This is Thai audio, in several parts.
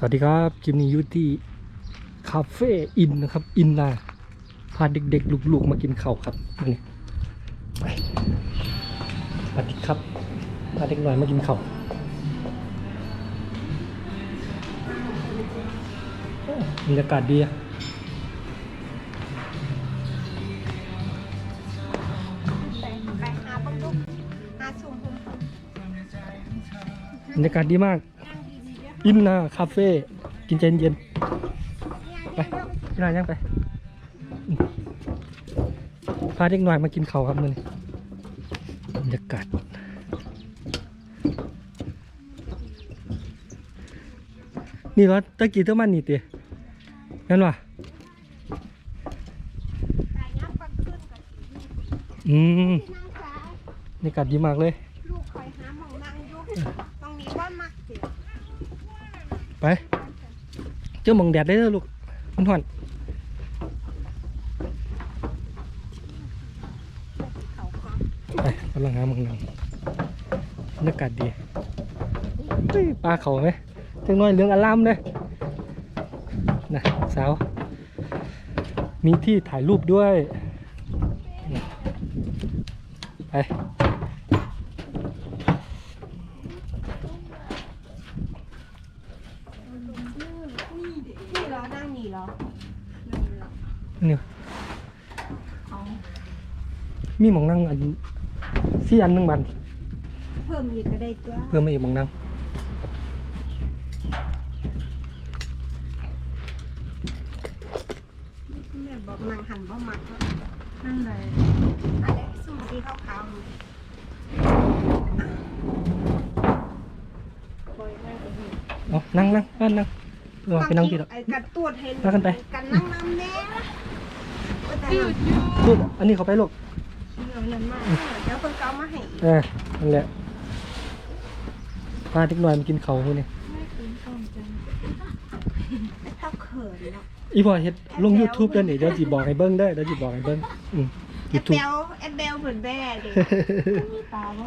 สวัสดีครับจิมนี้อยู่ที่คาเฟ่อินนะครับ อินนาพาเด็กๆ ลูกๆ มากินข้าวครับนี่ไปสวัสดีครับพาเด็กหน่อยมากินข้าวโอ้บรรยากาศดีอะไปหาบังดุกหาสุ่มผมบรรยากาศดีมาก อินนาคาเฟ่กินใจเย็นๆไปพี่นายย่างไปอืมพาเด็กหน่อยมากินข้าวครับนี่บรรยากาศนี่วะตะกี้เท่ามันนี่เตี๋ยนั่นวะแต่ยับกันขึ้นกับอืมที่นั่งซ้ายบรรยากาศดีมากเลยลูกคอยหาหมองนั่งอยู่ตรงนี้ว่ามักสิ ไป เจ้ามองแดดได้เลยลูกมันห่อนไปกำลังหามองนังบรรยากาศดีเฮ้ยปลาเขาไหมจังน้อยเหลืองอลามเลยนะสาว มีที่ถ่ายรูปด้วย ไป นี่เหรอนั่งนี่เหรอ นี่ มีหมองนั่งอันสี่อันหนึ่งบันเพิ่มอีกก็ได้ตัวเพื่อมาอีกหมองนั่งแม่บอกนั่งหันบ่มักนั่งไหนอันนี้สุ่มที่ขาวๆนี่คอยนั่งกับนี่เอานั่งนั่งนั่งนั่งเออไปนั่งที่ละ ไอ้กัดตรวจเห็นนั่งกันไป กันนั่งน้ำแน่ว่าแต่หาพูดอันนี้เขาไปลูก เงินนั้นมาเดี๋ยวเพิ่นก็เอามาให้อีกเออนั่นแหละพาเด็กหน่อยมากินเขาพวกนี้ถ้าเขินเนาะอีพอเฮ็ดลง YouTube เด้อนี่เดี๋ยวสิบอกให้เบิ่งเด้อเดี๋ยวสิบอกให้เบิ่งอืม แอดเบ YouTube ลแอดเบลเหมือนแบ่เลยมีตาบ่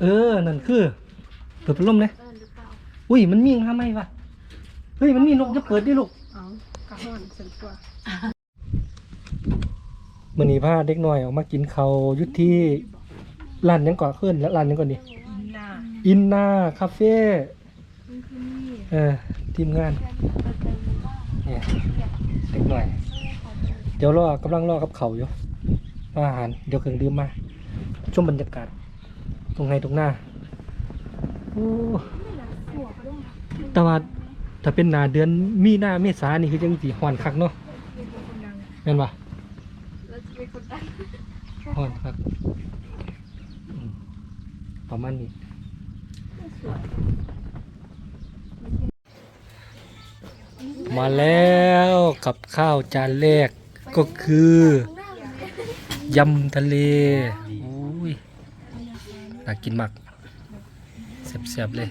เออ นั่นคือเปิดพัดลมเลยอุ้ย มันมีทำไมวะ เฮ้ย มันมีนกจะเปิดดิลูก กระห้อนสันตัวมื่อนี้พาเด็กน้อยออกมากินเขาวอยุที่ร้านหยังก่อนขึ้นแล้วร้านหยังก่อนดิหน้าอินนาคาเฟ่เออทีมงานเนี่ยเด็กหน่อย เดี๋ยวรอกำลังรอกับเขาวอยู่อาหาร เดี๋ยวเครื่องดื่มมาชมบรรยากาศ ตรงไหนตรงหน้าโอ้แต่ว่า ถ้าเป็นหนาเดือนมีหน้าเมษานี่คือจังสีหอนคักเนาะแม่นปะหอนคักประมาณนี้มาแล้วกับข้าวจานแรกก็คือยำทะเลอุ้ยน่ากินมากเสียบๆเลย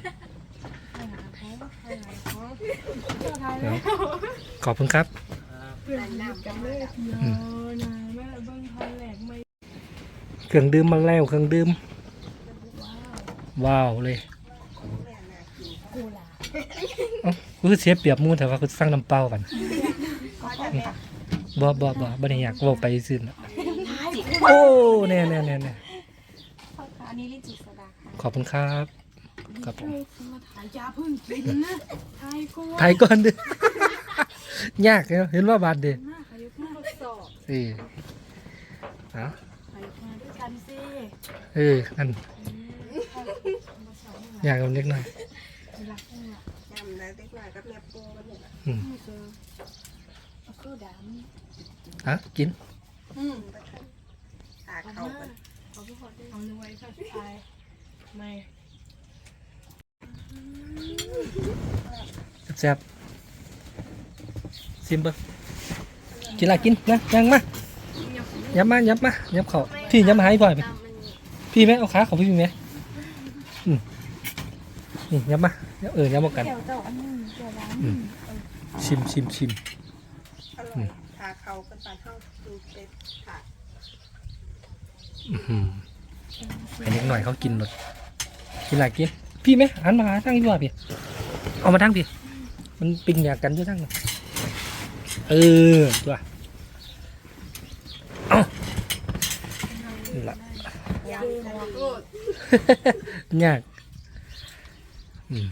เอา ขอบคุณครับอืมเครื่องดื่มมาแล้วเครื่องดื่ม ว้าวเลยเอ้ากูคือเสียเปรียบหมูแต่ว่ากูสั่งน้ำเปล่ากันบ่บ่บ่บ่ได้อยากเว้าไปซื่อน่ะโอ้แน่แน่แน่แน่อันนี้ลิจิสดาค่ะขอบคุณครับ ครับผมมาถ่ายยาพึ่งกินนะถ่ายกูถ่ายก่อนเด้อยากเนาะเห็นว่าบาดเด้หน้าเขายกมาสอบสิเอ้าไปมาด้วยกันสิเออนั่นอยากกับเล็กหน่อยจำได้เด็กหน่อยกับแม่ปูกันเนี่ยอืมเอาข้าวดฮะกินำอืมไปเถอะตาเขากันเอาหน่วยค่ะไปไม่ แซ่บซิมเบิ่งกินละกินนะยังมายับมายับมายับเขาพี่ยับมาให้พ่อยไปพี่ไหมเอาขาของพี่ไหมอืมนี่ยับมาเออยับมากันเดี๋ยวเจ้าอันนี้เดี๋ยวร้านชิมชิมชิมขาเขาเป็นปานเท่าดูเป็ดค่ะอื้อหือให้เด็กหน่อยเขากินหมดกินอะไรกิน พี่ไหมหันมาหาทั้งดีกว่าพี่ เอามาทั้งพี่ มันปิงอยากกันด้วยทั้งนั้นเออตัวเอานั่นละยางทะเลโอ้ยากอืม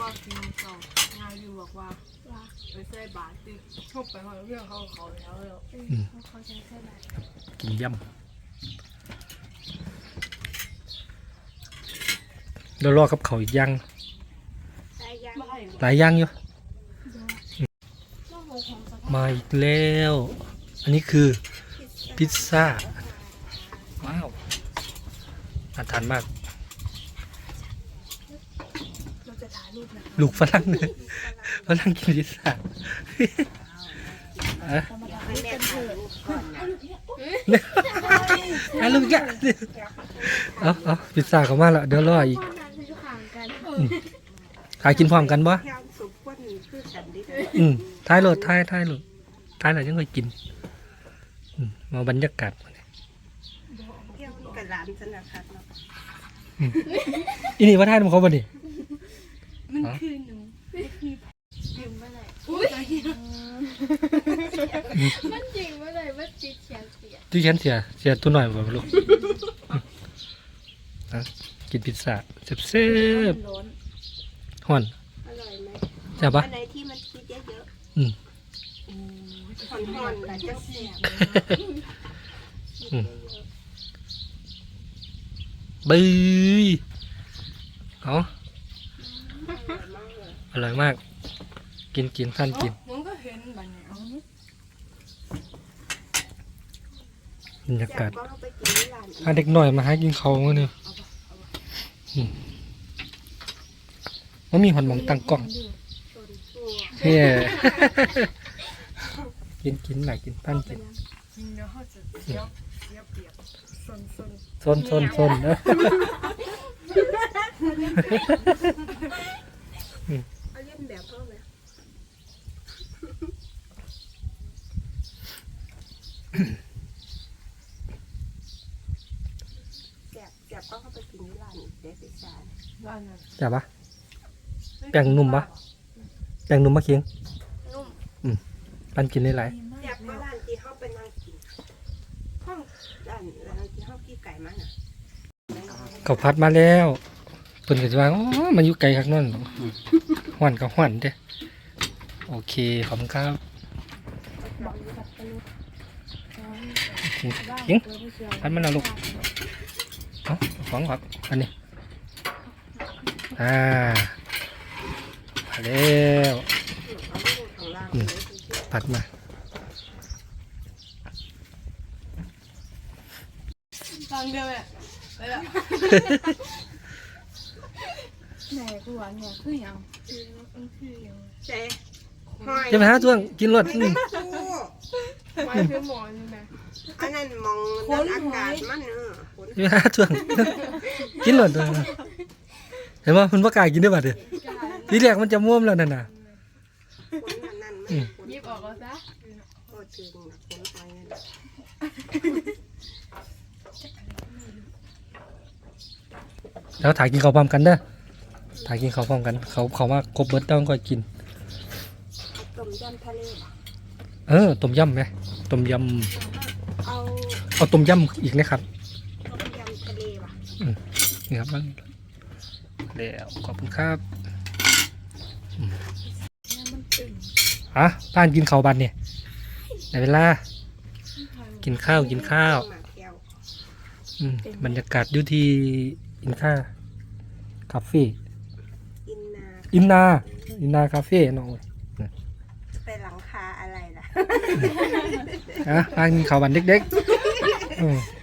มากินต่องานอยู่บอกว่าไปใส่บาตรติชอบไปหาเรื่องเขาเขาแล้วแล้วอืมเขาใช้ใช่ไหม กินยำ เดี๋ยวรอกับเขาวอีกอย่างใช้ยางไม่หลายอย่างอยู่ต้องหัวของสักมาอีกแล้ว อันนี้คือพิซซ่า ว้าวน่าทานมากเราจะถ่ายรูปนะลูกฝรั่งเลยฝรั่งกินพิซซ่าเอะให้แม่ถ่ายรูปก่อนนะอะลูกจ้ะเอาเอาพิซซ่าเขามาแล้วเดี๋ยวรออีก กันถ่ายกินพร้อมกันบ่แค่สุกก้นคือกันดิอืมท้ายโหลดท้ายท้ายโหลดท้ายหลังยังเคยกินอืมมาบรรยากาศมาเนี่ยเที่ยวกับร้านสนับสนุนอีนี่ว่าท้ายมันเขาบ่นี่มันคือหนูถึงเมื่อไหร่อุ้ยมันจริงเมื่อไหร่มันจิตเขียนเสียที่ฉันเสียเสียตัวหน่อยบ่ลูกอะ กินพิซซ่าเซ็บร้อนๆห่อนอร่อยไหมจ้าปะอันไหนที่มันคิดเยอะอืม ๆห่อนๆแล้วจะเสียบอืม บื้ยเอาอร่อยมาก กินกินท่านกินมันก็เห็นบันเนี่ยเอาบรรยากาศก็เอาไปกินที่ร้านอีกพาเด็กหน่อยมาหากินเขาวเนี่ยอืม มันมีหอนหมองตั้งกล้องเนี่ยเฮ้กินกินหน่อยกินท่านกินกินแล้วเขาจะเสียบเสียบเปียกซนซนซนซนซนเนอะเอาเล่นแบบเขาไหมแสบแสบก็เข้าไปกินที่ร้านอีก เดี๋ยวสิสารร้านนั้นจับปะแป้งนุ่มปะแตงนุ่มมะเขียงนุ่มปันกินได้หลายแสบก็ร้านที่เขาไปนั่งกินห้องร้านร้านที่เขากี้ไก่มาน่ะเขาพัดมาแล้วเพิ่นก็จะว่าอ๋อมันอยู่ไกลคักนั่นหวันกับหวันเด้โอเคขอบคุณครับเขียงพัดมันเอาลูกเอาของครับอันนี้ อ่ามาแล้วเอาลูกของเราเลยสิเชื่อพัดมาฟังเดียวแหละไปละไหนกูหวานเนี่ยคือหยังมันคือยังเจ๊หอยจะไปหาตัวงกินรถอืมสู้ไม่คือหมอนี่นะอันนั้นมองนั่นอากาศมันเนอะฝนจะไปหาตัวงกินรถเด้อ เห็นป่ะมันประกล้าศกินได้ป่ะเด้อทีแรกมันจะม่วมแล้วนั่นน่ะฝนนั่นนั่นอืมฝนยิบออกแล้วซะโคตรถึงนะฝนไปนั่นน่ะแล้วถ่ายกินข้าวพร้อมกันเด้อถ่ายกินข้าวพร้อมกัน เขาเขามาครบเบิร์ดต้องก็กิน ต้มยำทะเลว่ะเออ ต้มยำไหมต้มยเอาำเอาต้มยำอีกนะครับ ต้มยำทะเลว่ะนี่ครับ แล้วขอบคุณครับอืมอะป้านกินข้าวบันเนี่ยในเวลา กินข้าวกินข้าวหมากแก้วอืมบรรยากาศอยู่ที่อินค่าคาเฟ่อินนาอินนา อินนาคาเฟ่น้องไปหลังคาอะไรล่ะอะป้านกินข้าวบันเด็กๆ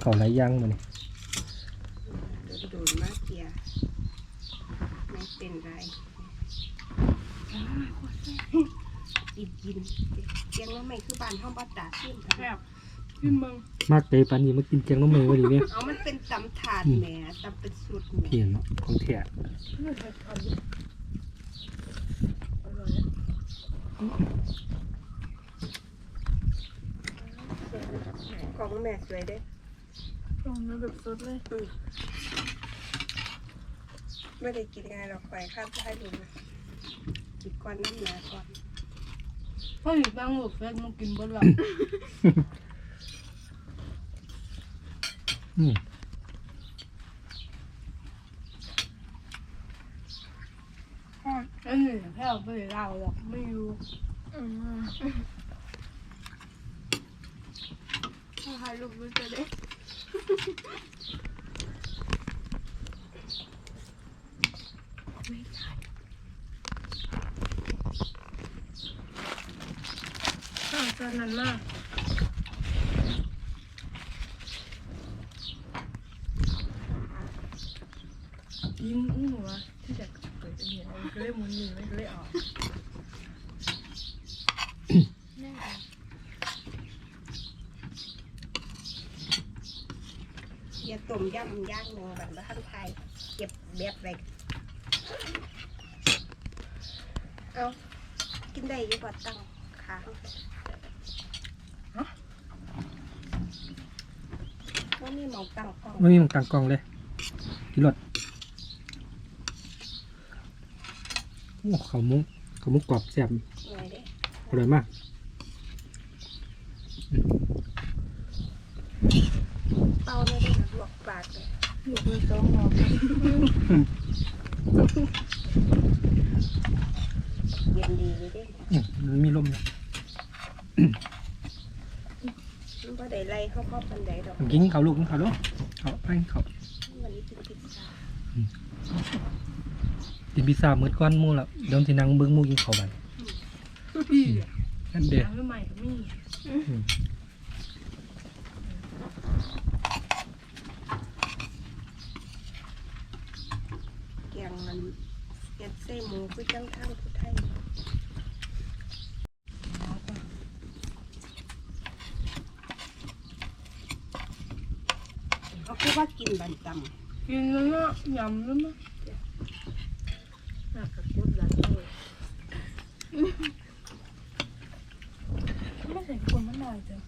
อืมข้าวไรย่างมาเนี่ยโดนๆมากเกียร์ไม่เป็นไรกินกินเกียงว่าไม่คือบ้านห้องบ้านตาขึ้นแซ่บขึ้นมึงมากเลยปานนี้มากินแกงน้ำมันวันนี้เนี่ยเอามันเป็นตำถาดแหมตำเป็นสูตรแหมเพียนเนาะของเทียของแม่สวยเด้ ลงมาแบบสดเลยมไม่ได้กินไงหรอกไปข้ามจะให้ดูนะกินก้อนน้ำหนาก่อนพ่ออยู่บ้างหมดเฟสมากินบนหลังอืมแล้หนึ่งแค่เอาไปเราหรอกไม่รู้ อืมถ้ายรูปมันจะได้ตอนนั้นมากยิ้มอู้หัวที่จะเปิดอันนี้เอาก็เลยหมุนหนีไม่ก็เลยออก อย่าต้มยำย่างหนึ่ง บันบะทันไทยเก็บแบบไรเอากินได้อยี่กว่าตังค้างว่ามีหมองตังกล้องไม่มีหมันกลางกล่องเลยกินรสโอ้ข้าวมุกข้าวมุกกรอบแซ่บหน่อยเด้อร่อยมากเป้าไม่ได้ลวกปากเลยอยู่เบอร์สองหอม เย็นดีเลยเด้อืมมันมีลมนะมันก็ได้ไล่เข้าเข้าปันไดดอกกินข้าวลูกกินข้าวลูกข้าวไปกินข้าววันนี้กินพิซซ่ากินพิซซ่ามื้อก้อนหมู่แล้วเดี๋ยวสินั่งเบิ่งหมู่กินข้าวบัดพี่นั่นเด้อน้ำใหม่ก็มี อืม แกงมันเก็ดเส้หมูคือจังทั้งผู้ไทยเขาคือว่ากินบันตำกินแล้วเนาะยำแล้วมั้งน่าจะกดดันเลย ไม่ใส่คนมันหน่อยจ้ะ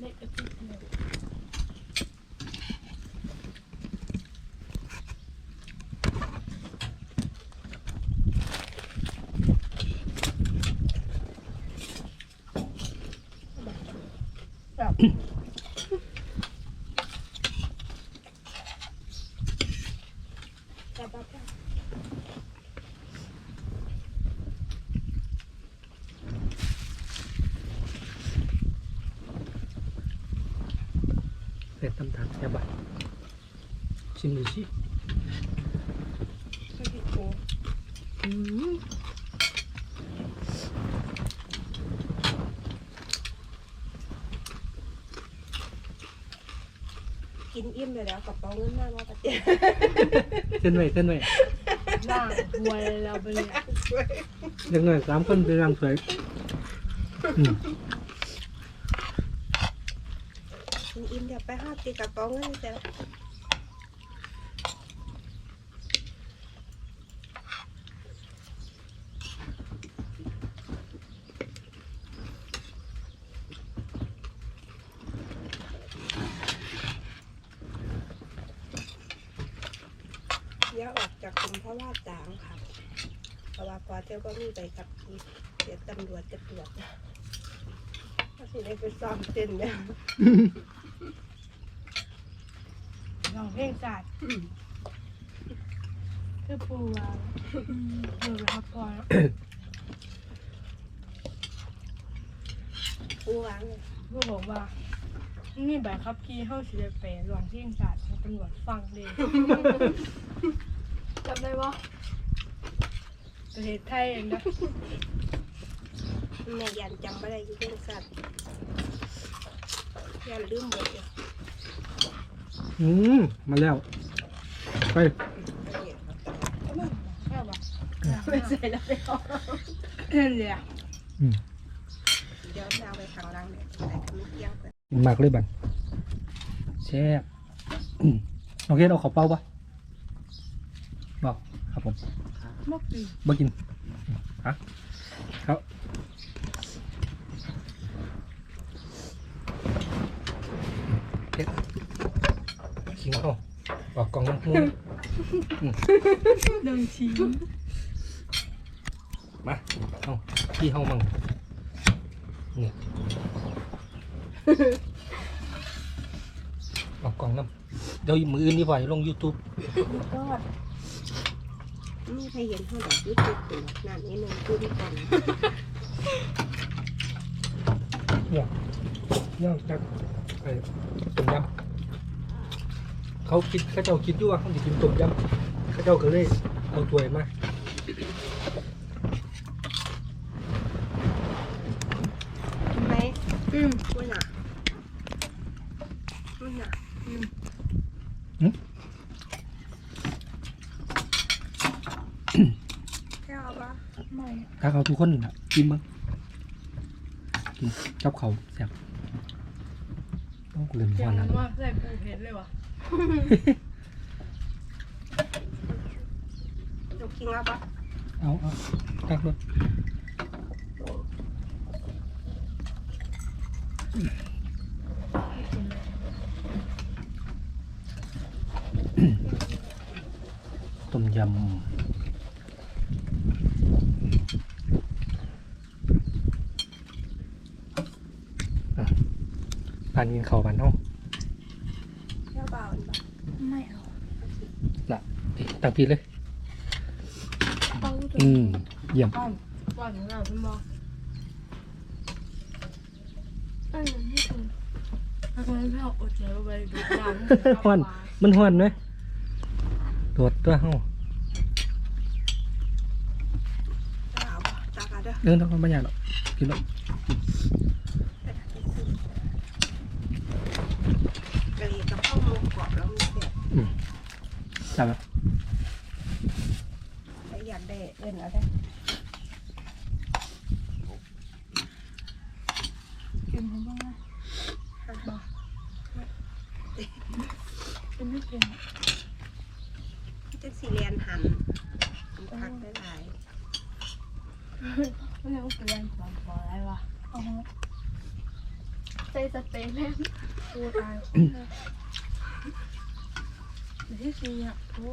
เล็กกระติกเดียว แต่บ้าบ้า เสร็จตำถามแซ่บบัดชิมดูสิ คือพี่โค กินอิ่มเลยแล้วกระเป๋าเงินมากว่าปะเจ๊เส้นไว้เส้นไว้ล่างหวยเราไปเลยเด็กหน่อยสามคนไปรำสวยอืมกินอิ่มเดี๋ยวไปห้าตีกระเป๋าเงินจะ อย่าออกจากกลุ่มเพราะว่าจางค่ะเพราะว่าพอเที่ยวก็มีไปกับขี่เดี๋ยวตำรวจจะตรวจก็สิได้ไปซ้อมเต้นเนี่ยลองเพลงศาสตร์คือปูว่าเออรับพอแล้วผู้วางเลยก็บอกว่านี่แบบขับขี่เข้าสิได้ไปลองเพลงศาสตร์ให้ตำรวจฟังเลยจำ ได้ปะประเทศไทยเองนะแม่ยันจำไม่ได้อยุ่เรื่องสัตว์ยันลืมหมดเลยอืมมาแล้ว ไปแค่ว่าไม่ใส่แล้วไปเอาเห็นเลยอะอืมเดี๋ยวเอาไปข้างล่างเนี่ยใส่ขมิ้นเกี๊ยวกันหมักเลยบันแซ่บอืมโอเคเอาขอเป้าปะ บอกครับผมมกปีบ่กินฮะครับเฮ็ดขิงเขาออกกล่องน้ำมูนหนึ่งชิ้นมาเอาพี่เฮามั่งนี่ออกกล่องน้ำเดี๋ยวมืออื่นนี่ไว้ลง YouTube ก็ มีใครเห็นเท่าไหร่ยุติตัวนั่นนี่นึ่งขึ้นก่อนเนี่ยย่างจากไอ้ต้มยำเขาคิดเขาเจ้าคิดด้วยว่าเขาจะกินต้มยำเขาเจ้าก็เลยเอาถ้วยมา ทำไม อืม มันหนักมันหนัก หึ แค่เอาปะ ไม่ ถ้าเขาทุกคนน่ะกินมั้งกินกับเขาวแซ่บต้องกูเล่นเสียว่างนั้นว่าใส่ปูเผ็ดเลยวะลูกคิงเอาปะเอาเอาตักเลยต้มยำอะปานกินข้าวปานเนาะแค่เบาอันปะไม่เอาน่ะนี่ตั้งพีเลยเอาตัวอืม เยี่ยม ป้อนป้อนของเราคุณบอกเออไม่ถูกถ้าคนไม่เอาอดใจไปดูดาวฮ้อน มันห้อนไหมตรวจตัวเฮาแค่เอาปะตากาเด้อเดินต้องไม่ยากหรอกกินแล้วกะหรี่กับข้าวหมูกร อบแล้วมีเด็ดจับแล้วแต่อยากได้เอื่นเอาได้กินผมบ้างนะเป็นไม่เป็นจะสีเรียนหันพักได้หลายไม่ใช่ว่าเป็นสอนขออะไรวะอ๋อใส่สเต็กแม่กูตาย ที่สี่อะโอ้